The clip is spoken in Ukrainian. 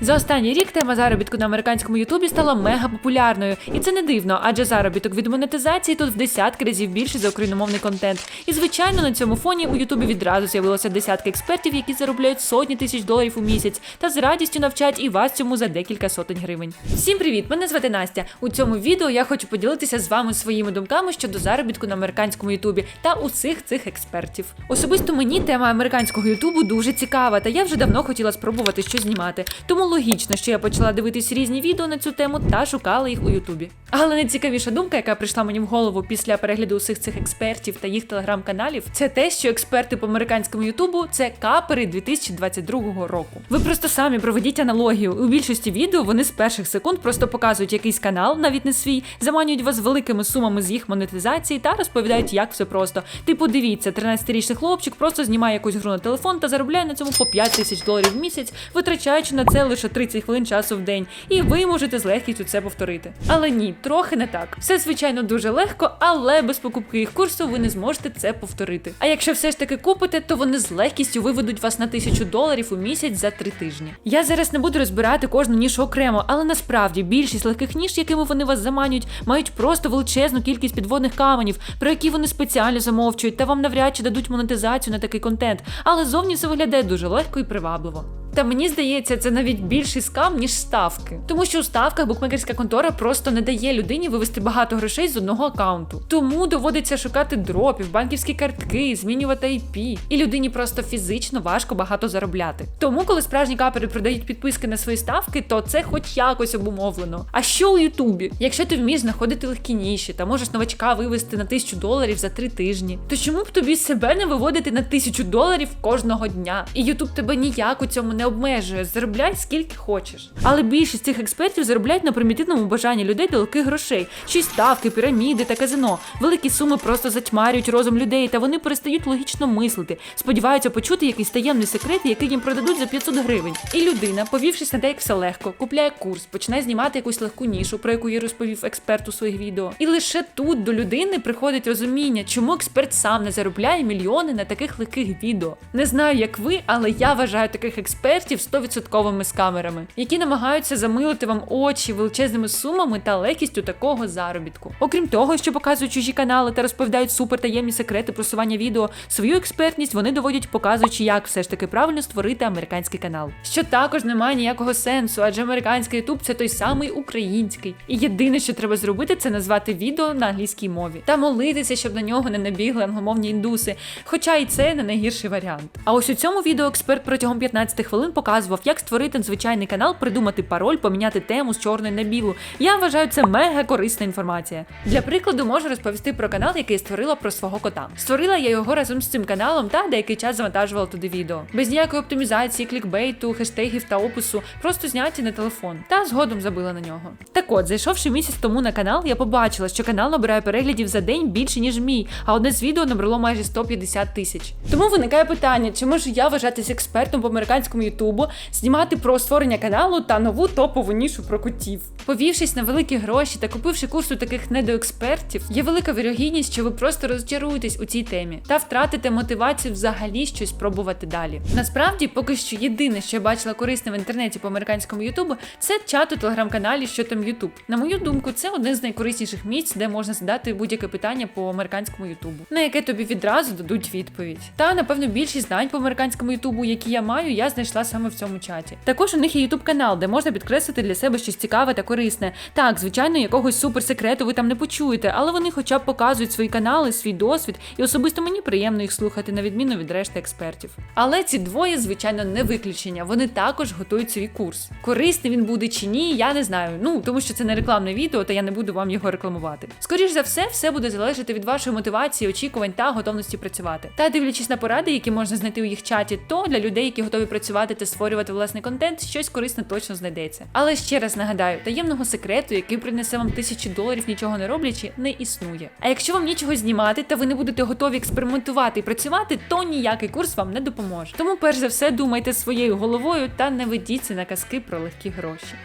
За останній рік тема заробітку на американському Ютубі стала мега популярною, і це не дивно, адже заробіток від монетизації тут в десятки разів більше за україномовний контент. І звичайно, на цьому фоні у Ютубі відразу з'явилося десятки експертів, які заробляють сотні тисяч доларів у місяць та з радістю навчать і вас цьому за декілька сотень гривень. Всім привіт! Мене звати Настя. У цьому відео я хочу поділитися з вами своїми думками щодо заробітку на американському Ютубі та усіх цих експертів. Особисто мені тема американського Ютубу дуже цікава, та я вже давно хотіла спробувати щось знімати. Тому логічно, що я почала дивитись різні відео на цю тему та шукала їх у Ютубі. Але найцікавіша думка, яка прийшла мені в голову після перегляду усіх цих експертів та їх телеграм-каналів, це те, що експерти по американському Ютубу це капери 2022 року. Ви просто самі проведіть аналогію. У більшості відео вони з перших секунд просто показують якийсь канал, навіть не свій, заманюють вас великими сумами з їх монетизації та розповідають, як все просто. Типу, дивіться, 13-річний хлопчик просто знімає якусь гру на телефон та заробляє на цьому по 5 тисяч доларів в місяць, витрачаючи на це лише 30 хвилин часу в день, і ви можете з легкістю це повторити. Але ні, трохи не так. Все звичайно дуже легко, але без покупки їх курсу ви не зможете це повторити. А якщо все ж таки купите, то вони з легкістю виведуть вас на тисячу доларів у місяць за три тижні. Я зараз не буду розбирати кожну нішу окремо, але насправді більшість легких ніж, якими вони вас заманюють, мають просто величезну кількість підводних каменів, про які вони спеціально замовчують, та вам навряд чи дадуть монетизацію на такий контент, але зовні все виглядає дуже легко і привабливо. Та мені здається, це навіть більший скам, ніж ставки. Тому що у ставках букмекерська контора просто не дає людині вивести багато грошей з одного аккаунту. Тому доводиться шукати дропів, банківські картки, змінювати IP. І людині просто фізично важко багато заробляти. Тому, коли справжні капери продають підписки на свої ставки, то це хоч якось обумовлено. А що у Ютубі? Якщо ти вмієш знаходити легкі ніші та можеш новачка вивести на тисячу доларів за три тижні, то чому б тобі себе не виводити на тисячу доларів кожного дня? І Ютуб тебе ніяк у цьому не обмежує. Заробляй скільки хочеш. Але більшість цих експертів заробляють на примітивному бажанні людей до легких грошей, й ставки, піраміди та казино. Великі суми просто затьмарюють розум людей, та вони перестають логічно мислити, сподіваються почути якийсь таємний секрет, який їм продадуть за 500 гривень. І людина, повівшись на те, як все легко, купляє курс, починає знімати якусь легку нішу, про яку я розповів експерт у своїх відео. І лише тут до людини приходить розуміння, чому експерт сам не заробляє мільйони на таких легких відео. Не знаю, як ви, але я вважаю таких експертів 100% скамерами, які намагаються замилити вам очі величезними сумами та легкістю такого заробітку. Окрім того, що показують чужі канали та розповідають супертаємні секрети просування відео, свою експертність вони доводять, показуючи, як все ж таки правильно створити американський канал. Що також не має ніякого сенсу, адже американський YouTube це той самий український. І єдине, що треба зробити, це назвати відео на англійській мові та молитися, щоб на нього не набігли англомовні індуси. Хоча і це не найгірший варіант. А ось у цьому відео експерт протягом 15 хвилин показував, як створити звичайний канал, придумати пароль, поміняти тему з чорної на білу. Я вважаю це мега корисна інформація. Для прикладу, можу розповісти про канал, який створила про свого кота. Створила я його разом з цим каналом та деякий час завантажувала туди відео. Без ніякої оптимізації, клікбейту, хештегів та опису, просто зняті на телефон. Та згодом забила на нього. Так от, зайшовши місяць тому на канал, я побачила, що канал набирає переглядів за день більше, ніж мій, а одне з відео набрало майже 150 тисяч. Тому виникає питання, чи можу я вважатися експертом по американському Ютубу, знімати про створення каналу та нову топову нішу про котів. Повівшись на великі гроші та купивши курс у таких недоекспертів, є велика вірогідність, що ви просто розчаруєтесь у цій темі та втратите мотивацію взагалі щось пробувати далі. Насправді, поки що єдине, що я бачила корисне в інтернеті по американському Ютубу, це чат у телеграм-каналі, що там Ютуб. На мою думку, це одне з найкорисніших місць, де можна задати будь-яке питання по американському Ютубу, на яке тобі відразу дадуть відповідь. Та напевно більшість знань по американському Ютубу, які я маю, я знайшла саме в цьому чаті. Також у них є Ютуб канал, де можна підкреслити для себе щось цікаве та корисне. Так, звичайно, якогось суперсекрету ви там не почуєте, але вони хоча б показують свої канали, свій досвід, і особисто мені приємно їх слухати на відміну від решти експертів. Але ці двоє, звичайно, не виключення. Вони також готують свій курс. Корисний він буде чи ні, я не знаю. Ну тому що це не рекламне відео, та я не буду вам його рекламувати. Скоріш за все, все буде залежати від вашої мотивації, очікувань та готовності працювати. Та дивлячись на поради, які можна знайти у їх чаті, то для людей, які готові працювати та створювати власний контент, щось корисне точно знайдеться. Але ще раз нагадаю, таємного секрету, який принесе вам тисячі доларів, нічого не роблячи, не існує. А якщо вам нічого знімати та ви не будете готові експериментувати і працювати, то ніякий курс вам не допоможе. Тому, перш за все, думайте своєю головою та не ведіться на казки про легкі гроші.